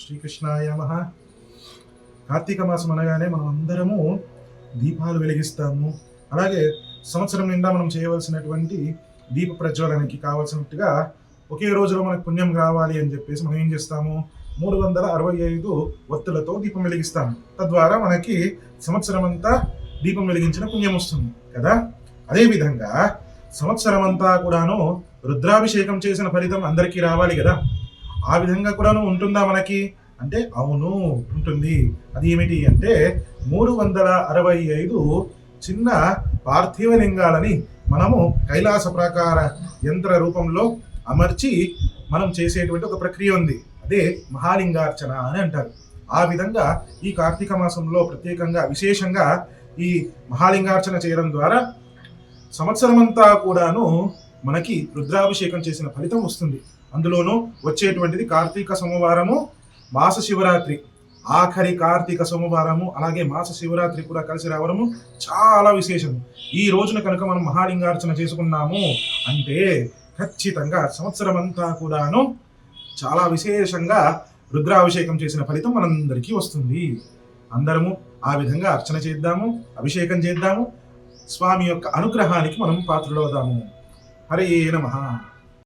శ్రీకృష్ణాయ కార్తీక మాసం అనగానే మనం అందరము దీపాలు వెలిగిస్తాము. అలాగే సంవత్సరం నిండా మనం చేయవలసినటువంటి దీప ప్రజ్వలనకి కావాల్సినట్టుగా ఒకే రోజులో మనకు పుణ్యం కావాలి అని చెప్పేసి మనం ఏం చేస్తాము? మూడు వందల అరవై ఐదు ఒత్తులతో దీపం వెలిగిస్తాము. తద్వారా మనకి సంవత్సరం అంతా దీపం వెలిగించిన పుణ్యం వస్తుంది కదా? అదేవిధంగా సంవత్సరం అంతా కూడాను రుద్రాభిషేకం చేసిన ఫలితం అందరికీ రావాలి కదా? ఆ విధంగా కూడాను ఉంటుందా మనకి? అంటే అవును ఉంటుంది. అది ఏమిటి అంటే మూడు వందల అరవై ఐదు చిన్న పార్థివ లింగాలని మనము కైలాస ప్రాకార యంత్ర రూపంలో అమర్చి మనం చేసేటువంటి ఒక ప్రక్రియ ఉంది. అదే మహాలింగార్చన అని అంటారు. ఆ విధంగా ఈ కార్తీక మాసంలో ప్రత్యేకంగా విశేషంగా ఈ మహాలింగార్చన చేయడం ద్వారా సంవత్సరమంతా కూడాను మనకి రుద్రాభిషేకం చేసిన ఫలితం వస్తుంది. అందులోనూ వచ్చేటువంటిది కార్తీక సోమవారము మాస శివరాత్రి. ఆఖరి కార్తీక సోమవారము అలాగే మాస శివరాత్రి కూడా కలిసి రావడము చాలా విశేషం ఈ రోజున కనుక మనం మహాలింగార్చన చేసుకున్నాము అంటే ఖచ్చితంగా సంవత్సరం అంతా కూడాను చాలా విశేషంగా రుద్రాభిషేకం చేసిన ఫలితం మనందరికీ వస్తుంది. అందరము ఆ విధంగా అర్చన చేద్దాము అభిషేకం చేద్దాము స్వామి యొక్క అనుగ్రహానికి మనం పాత్రలవుదాము. హరే నమ.